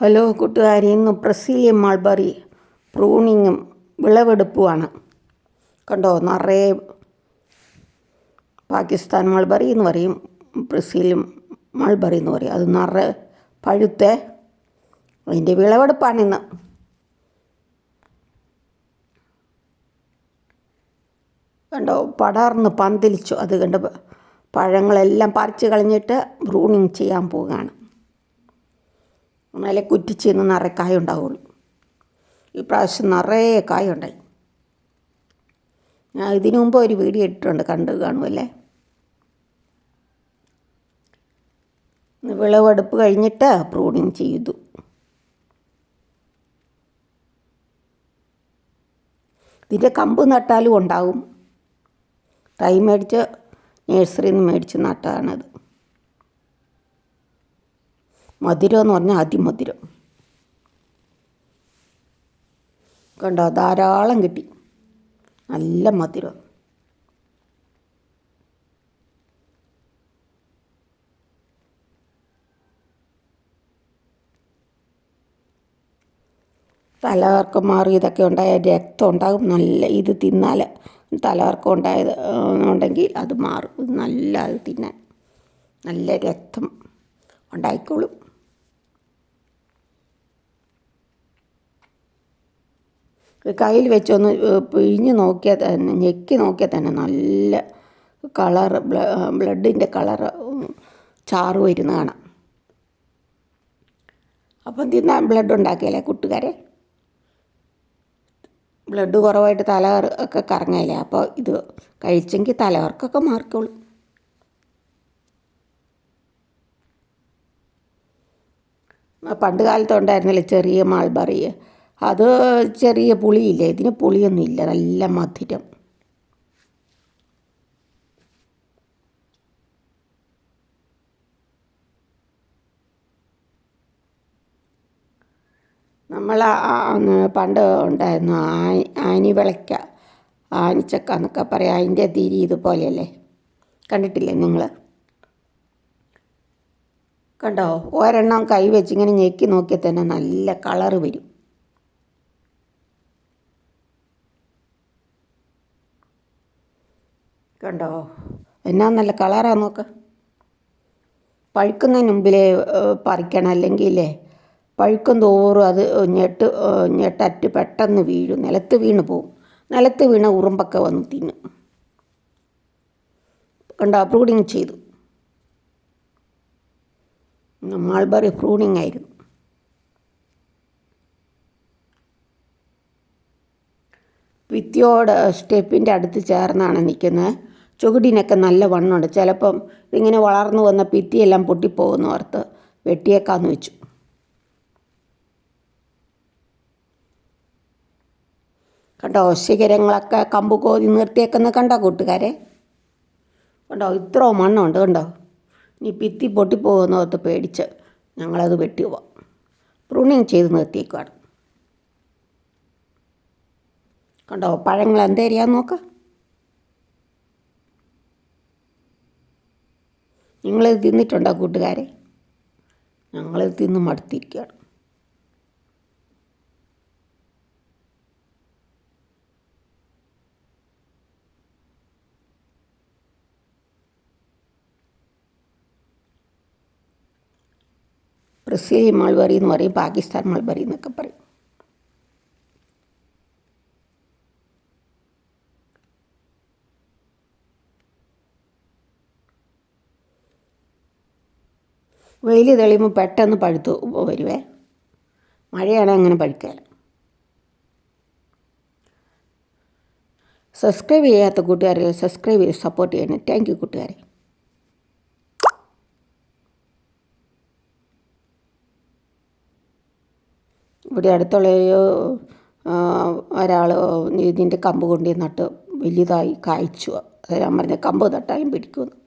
Hello കൂട്ടുകാരി ഇന്ന് Brazilian mulberry പ്രൂണിങ്ങും വിളവെടുപ്പുമാണ്. കണ്ടോ നിറയെ പാകിസ്ഥാൻ മൾബറി എന്ന് പറയും ബ്രസീലും മൾബറി എന്ന് പറയും. അത് നിറയെ പഴുത്ത അതിന്റെ വിളവെടുപ്പാണിന്ന് കണ്ടോ പടർന്ന് പന്തലിച്ചു. അത് കണ്ട് പഴങ്ങളെല്ലാം പറിച്ച് കളഞ്ഞിട്ട് ബ്രൂണിങ് ചെയ്യാൻ പോവുകയാണ്. എന്നാലേ കുറ്റിച്ച് നിന്ന് നിറയെ കായ ഉണ്ടാവുള്ളൂ ഈ പ്രാവശ്യം നിറയെ കായ ഉണ്ടായി ഞാൻ ഇതിനു മുമ്പ് ഒരു വീഡിയോ ഇട്ടിട്ടുണ്ട് കണ്ട് കാണുമല്ലേ? വിളവെടുപ്പ് കഴിഞ്ഞിട്ട് പ്രൂണിങ് ചെയ്തു. ഇതിന്റെ കമ്പ് നട്ടാലും ഉണ്ടാവും. തൈ മേടിച്ച് നേഴ്സറിയിൽ നിന്ന് മേടിച്ച് നട്ടതാണത് മധുരം എന്ന് പറഞ്ഞാൽ അതിമധുരം. കണ്ടോ? ധാരാളം കിട്ടി. നല്ല മധുരം. തലകർക്കം മാറി ഇതൊക്കെ ഉണ്ടായ രക്തം ഉണ്ടാകും. നല്ല ഇത് തിന്നാൽ തലകർക്കം ഉണ്ടായത് ഉണ്ടെങ്കിൽ അത് മാറും. നല്ല അത് തിന്നാൻ. നല്ല രക്തം ഉണ്ടായിക്കോളും. കയ്യിൽ വെച്ചൊന്ന് പിഴിഞ്ഞ് നോക്കിയാൽ തന്നെ ഞെക്കി നോക്കിയാൽ തന്നെ നല്ല കളറ് ബ്ലഡിന്റെ കളറ് ചാറ് വരുന്ന കാണാം. അപ്പം തിന്നാൻ ബ്ലഡ് ഉണ്ടാക്കിയല്ലേ കൂട്ടുകാരെ? ബ്ലഡ് കുറവായിട്ട് തല ഒക്കെ കറങ്ങയില്ലേ അപ്പോൾ ഇത് കഴിച്ചെങ്കിൽ തലവർക്കൊക്കെ മാറിക്കോളും പണ്ട് കാലത്ത് ഉണ്ടായിരുന്നില്ലേ ചെറിയ മാൾബറി? അത് ചെറിയ പുളിയില്ലേ? ഇതിന് പുളിയൊന്നുമില്ല നല്ല മധുരം. നമ്മൾ പണ്ട് ഉണ്ടായിരുന്നു ആനി വിളയ്ക്ക ആനിച്ചക്ക എന്നൊക്കെ പറയാം. അതിന്റെ തിരി ഇതുപോലെയല്ലേ? കണ്ടിട്ടില്ലേ നിങ്ങൾ കണ്ടോ? ഒരെണ്ണം കൈ വെച്ച് ഇങ്ങനെ ഞെക്കി നോക്കിയാൽ തന്നെ നല്ല കളറ് വരും. കണ്ടോ? എന്നാ നല്ല കളറാണ് നോക്ക്. പഴുക്കുന്നതിന് മുമ്പിലേ പറിക്കണം. അല്ലെങ്കിൽ പഴുക്കും തോറും അത് ഞെട്ട് ഞെട്ടറ്റ് പെട്ടെന്ന് വീഴും. നിലത്ത് വീണ് പോവും. നിലത്ത് വീണ ഉറുമ്പൊക്കെ വന്ന് തിന്നും. കണ്ടോ? പ്രൂണിങ് ചെയ്തു. മാൾബറി പ്രൂണിങ് ആയിരുന്നു. വിത്തിയോട് സ്റ്റെപ്പിന്റെ അടുത്ത് ചേർന്നാണ് നിൽക്കുന്നത്. ചുവടിനൊക്കെ നല്ല വണ്ണമുണ്ട് ചിലപ്പം ഇതിങ്ങനെ വളർന്നു വന്ന ഭിത്തിയെല്ലാം പൊട്ടിപ്പോകുന്നു ഓർത്ത് വെട്ടിയേക്കാന്ന് വെച്ചു. കണ്ടോ ശിഖരങ്ങളൊക്കെ കമ്പ് കോതി നിർത്തിയേക്കുന്ന കണ്ടോ കൂട്ടുകാരെ? കണ്ടോ ഇത്രോ മണ്ണുണ്ട് കണ്ടോ? ഇനി ഭിത്തി പൊട്ടിപ്പോകുന്ന ഓർത്ത് പേടിച്ച് ഞങ്ങളത് വെട്ടി പോവാം. പ്രൂണിങ് ചെയ്ത് നിർത്തിയേക്കുവാണ്. കണ്ടോ പഴങ്ങൾ എന്തേരിയാന്ന് നോക്കാം? നിങ്ങളിത് തിന്നിട്ടുണ്ടോ കൂട്ടുകാരെ? ഞങ്ങളിത് തിന്ന് മടുത്തിരിക്കുകയാണ്. ബ്രസീലിയൻ മൾബറി എന്ന് പറയും പാകിസ്ഥാൻ മൾബറി എന്നൊക്കെ പറയും. വെയിൽ തെളിയുമ്പോൾ പെട്ടെന്ന് പഴുത്തു വരുവേ. മഴയാണ് അങ്ങനെ പഴുക്കാൻ സബ്സ്ക്രൈബ് ചെയ്യാത്ത കൂട്ടുകാരെ സബ്സ്ക്രൈബ് ചെയ്ത് സപ്പോർട്ട് ചെയ്യണം. താങ്ക് യു കൂട്ടുകാരെ. ഇവിടെ അടുത്തുള്ള ഒരു ഒരാൾ ഇതിന്റെ കമ്പ് കൊണ്ട് നട്ട് വലുതായി കായ്ച്ചു. അതായത് ഞാൻ പറഞ്ഞ കമ്പ് തട്ടാലും പിടിക്കുമെന്ന്.